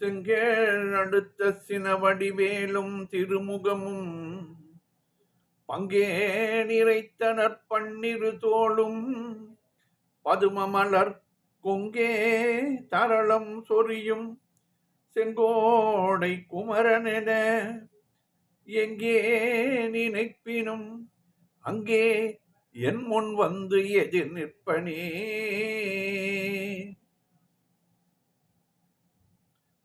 செங்கேள் அடுத்த சினவடிவேலும் திருமுகமும் பங்கே நிறைத்தனர் பன்னிரு தோளும் பதுமமலர் கொங்கே தரளம் சொரியும் செங்கோடை குமரனென எங்கே நினைப்பினும் அங்கே என் முன் வந்து எதிர் நிற்பனே.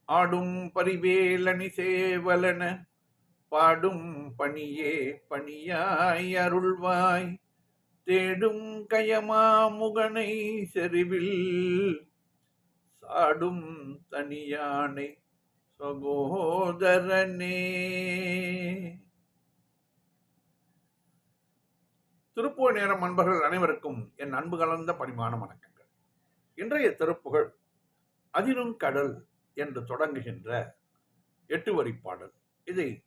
ஆடும் பரிவேலனி சேவலன பாடும் பணியே பணியாய் அருள்வாய். தேடும் கயமாமுகனை செறிவில் சாடும் தனியானை சகோதரனே. திருப்புவ நேரம் அன்பர்கள் அனைவருக்கும் என் அன்பு கலந்த பரிமாண வணக்கங்கள். இன்றைய திருப்புகழ் அதிலும் கடல் என்று தொடங்குகின்ற எட்டு வரி பாடல் இதை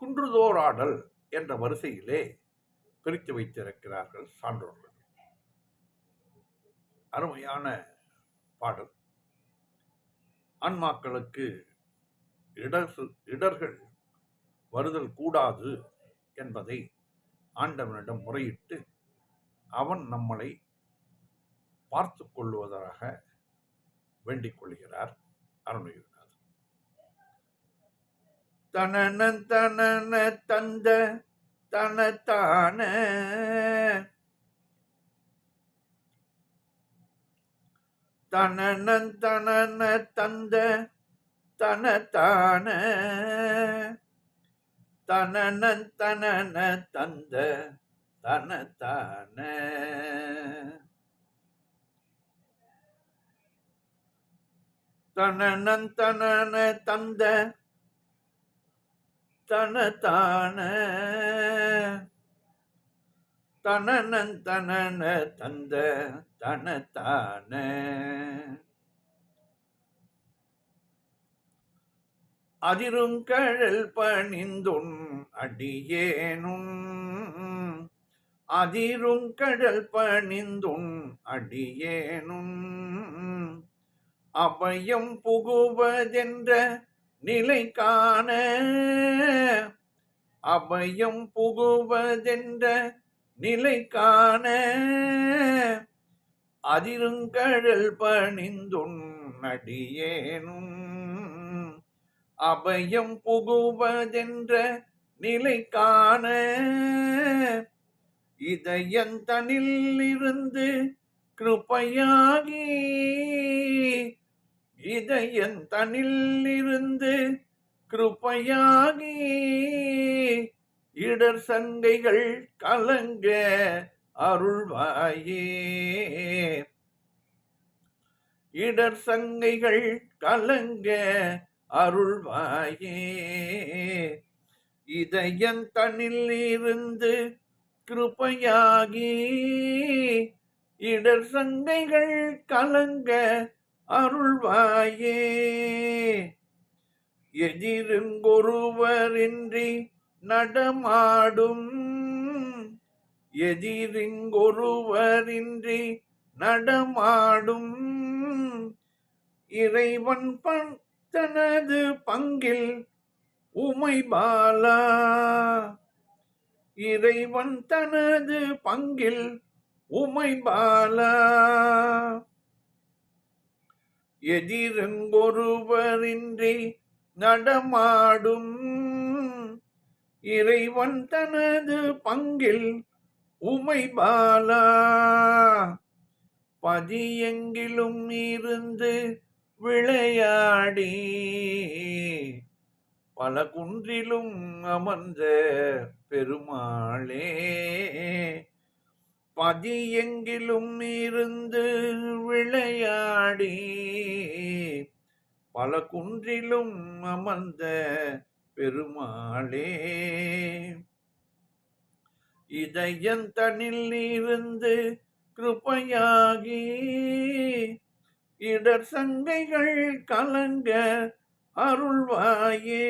குன்றுதோராடல் என்ற வரிசையிலே பிரித்து வைத்திருக்கிறார்கள் சான்றோர்கள். அருமையான பாடல். ஆன்மாக்களுக்கு இடர் இடர்கள் வருதல் கூடாது என்பதை ஆண்டவனிடம் முறையிட்டு அவன் நம்மளை பார்த்து கொள்வதாக வேண்டிக் கொள்கிறார். அருணகிரிநாதர் தனன தனன தந்த தனத்தான தனன தனன தந்த தனத்தான தனன தனன தந்த தனத்தான தனனன் தனன தந்த தனதான தனனன் தனன தந்த தனத்தான அதிருங்கழல் பணிந்துன் அடியேனும். அதிருங்கடல் பணிந்துன் அடியேனும். அபயம் புகுவதென்ற நிலை காண. அபயம் புகுவதென்ற நிலை காண. அதிருங்கழல் பணிந்துன்னடியேனும் அபயம் புகுவதென்ற நிலை காண. இதயந்தனில் இருந்து கிருப்பையாகி இதயன் தனில் இருந்து கிருப்பையாகி இடர் சங்கைகள் கலங்க அருள்வாயே. இடர் சங்கைகள் கலங்க அருள்வாயே. இதயன் தனில் இருந்து கிருப்பையாகி இடர் சங்கைகள் கலங்க அருள்வாயே. எதிருங்கொருவரின்றி நடமாடும். எதிரிங்கொருவரின்றி நடமாடும். இறைவன் பண் தனது பங்கில் உமை பாலா இறைவன் தனது பங்கில் உமை பாலா எதிரங்கொருவரின்றி நடமாடும் இறைவன் தனது பங்கில் உமை பாலா பதியெங்கிலும் இருந்து விளையாடி பல குன்றிலும் அமர்ந்த பெருமாளே. பதியெங்கிலும் இருந்து விளையாடி பல குன்றிலும் அமர்ந்த பெருமாளே. இதயந்தனில் இருந்து கிருப்பையாகி இடர் சங்கைகள் கலங்க அருள்வாயே.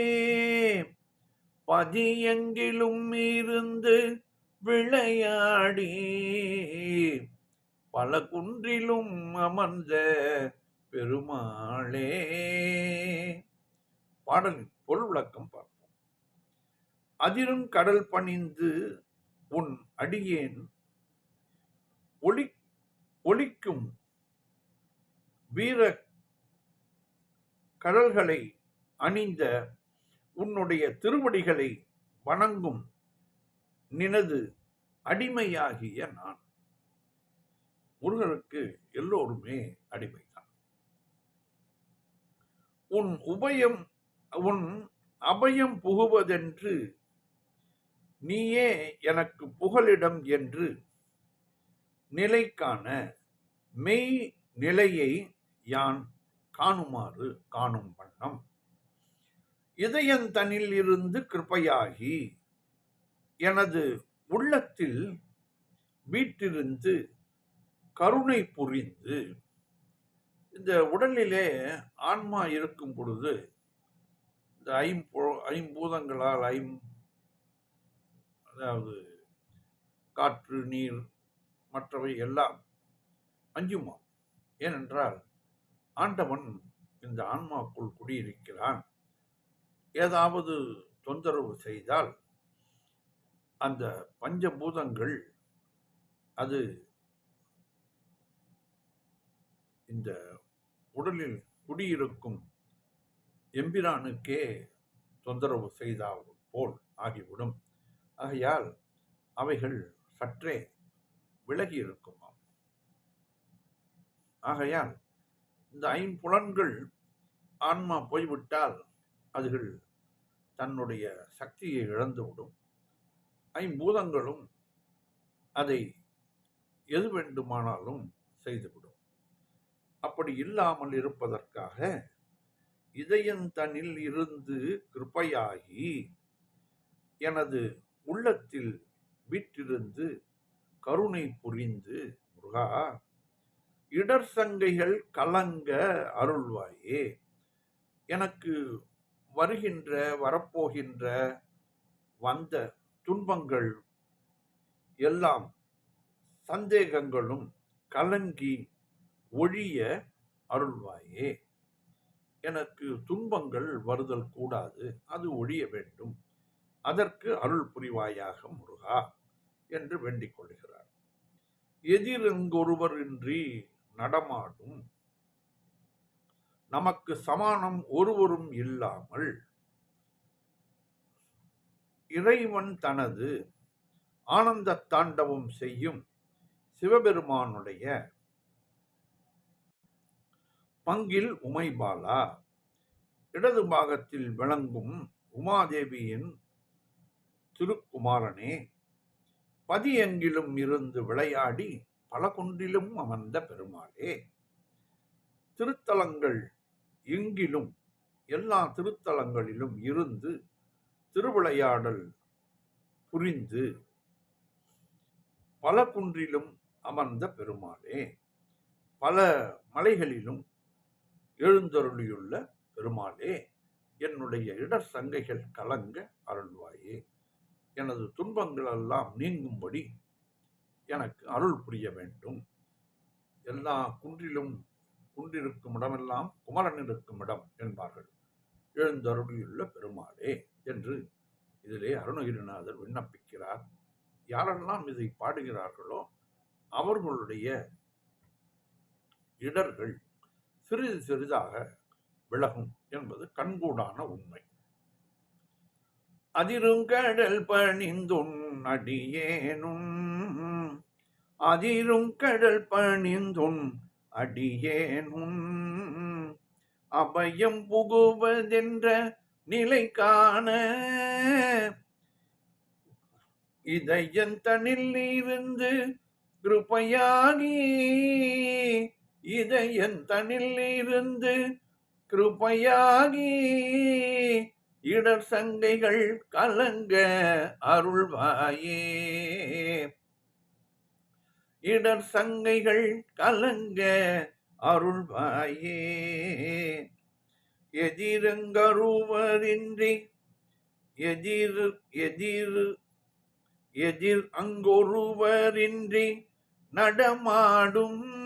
பதியெங்கிலும் இருந்து விளையாடி. பல குன்றிலும் அமர்ந்த பெருமாளே. பாடலின் பொருள் விளக்கம் பார்ப்போம். அதிரும் கடல் பணிந்து உன் அடியேன் ஒளி ஒளிக்கும் வீர கடல்களை அணிந்த உன்னுடைய திருவடிகளை வணங்கும் நினது அடிமையாகிய நான். முருகனுக்கு எல்லோருமே அடிமைதான். உன் உபயம் உன் அபயம் புகுவதென்று நீயே எனக்கு புகலிடம் என்று நிலைக்கான மெய் நிலையை யான் காணுமாறு காணும் வண்ணம். இதயந்தனில் இருந்து கிருப்பையாகி எனது உள்ளத்தில் வீட்டிருந்து கருணை புரிந்து இந்த உடலிலே ஆன்மா இருக்கும் பொழுது இந்த ஐம்பு ஐம்பூதங்களால் ஐம் அதாவது காற்று நீர் மற்றவை எல்லாம் அஞ்சுமா ஏனென்றால் ஆண்டவன் இந்த ஆன்மாக்குள் குடியிருக்கிறான். ஏதாவது தொந்தரவு செய்தால் அந்த பஞ்சபூதங்கள் அது இந்த உடலில் குடியிருக்கும் எம்பிரானுக்கே தொந்தரவு செய்தால் போல் ஆகிவிடும். ஆகையால் அவைகள் சற்றே விலகி இருக்குமாம். ஆகையால் இந்த ஐம்புலன்கள் ஆன்மா போய்விட்டால் அதுகள் தன்னுடைய சக்தியை இழந்துவிடும். ஐம்பூதங்களும் அதை எது வேண்டுமானாலும் செய்துவிடும். அப்படி இல்லாமல் இருப்பதற்காக இதயந்தனில் இருந்து கிருப்பையாகி எனது உள்ளத்தில் விற்றிருந்து கருணை புரிந்து முருகா இடர் சங்கைகள் கலங்க அருள்வாயே எனக்கு வருகின்ற வரப்போகின்ற வந்த துன்பங்கள் எல்லாம் சந்தேகங்களும் கலங்கி ஒழிய அருள்வாயே. எனக்கு துன்பங்கள் வருதல் கூடாது அது ஒழிய வேண்டும். அதற்கு அருள் புரிவாயாக முருகா என்று வேண்டிக் கொள்கிறார். எதிரெங்கொருவரின்றி நடமாடும். நமக்கு சமானம் ஒருவரும் இல்லாமல் இறைவன் தனது ஆனந்த தாண்டவம் செய்யும் சிவபெருமானுடைய பங்கில் உமைபாலா இடது பாகத்தில் விளங்கும் உமாதேவியின் திருக்குமாரனே பதியெங்கிலும் இருந்து விளையாடி பல குன்றிலும் அமர்ந்த பெருமாளே. திருத்தலங்கள் எங்கிலும் எல்லா திருத்தலங்களிலும் இருந்து திருவிளையாடல் புரிந்து பல குன்றிலும் அமர்ந்த பெருமாளே பல மலைகளிலும் எழுந்தருளியுள்ள பெருமாளே என்னுடைய இடர் சங்கைகள் கலங்க அருள்வாயே. எனது துன்பங்கள் எல்லாம் நீங்கும்படி எனக்கு அருள் புரிய வேண்டும். எல்லா குன்றிலும் குன்றிருக்கும் இடமெல்லாம் குமரன் இருக்கும் இடம் என்பார்கள். எழுந்தருளியுள்ள பெருமாளே என்று இதிலே அருணகிரிநாதர் விண்ணப்பிக்கிறார். யாரெல்லாம் இதை பாடுகிறார்களோ அவர்களுடைய இடர்கள் சிறிது சிறிதாக விலகும் என்பது கண்கூடான உண்மை. அதிருங்கடல் பணிந்துன் அடியேனும் அதிருங்கடல் பணிந்துன் அடியேனும் அபயம் புகுவதென்ற நிலை காண. இதயந்தனில் இருந்து கிருபையாகி இதயந்தனில் இருந்து கிருபையாகி இடர் சங்கைகள் கலங்க அருள்வாயே. இடர் சங்கைகள் கலங்க அருள்வாயே. எதிரங்கருவரின்றி எதிர் எதிர் எதிர் அங்கொருவரின்றி நடமாடும்.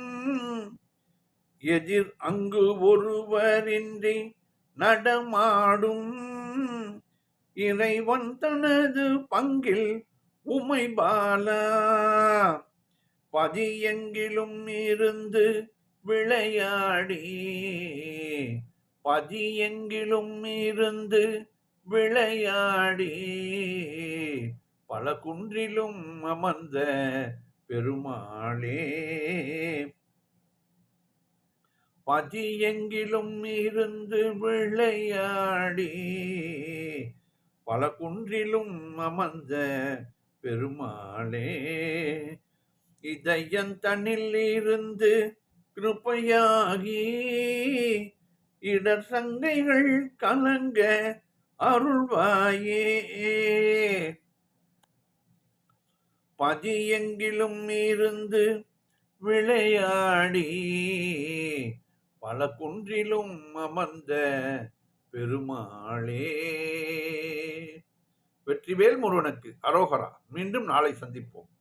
எதிர் அங்கு ஒருவரின்றி நடமாடும். இறைவன் தனது பங்கில் உமை பாலா பதியெங்கிலும் இருந்து விளையாடி. பதி எங்கிலும் இருந்து விளையாடி. பல குன்றிலும் அமர்ந்த பெருமாளே. பதி எங்கிலும் இருந்து விளையாடி. பல குன்றிலும் அமர்ந்த பெருமாளே. இதயந்தனில் இருந்து கிருப்பையாகி இடர் சங்கைகள் கலங்க அருள்வாயே. பதியெங்கிலும் இருந்து விளையாடி பல குன்றிலும் அமர்ந்த பெருமாளே. வெற்றிவேல் முருகனுக்கு அரோகரா. மீண்டும் நாளை சந்திப்போம்.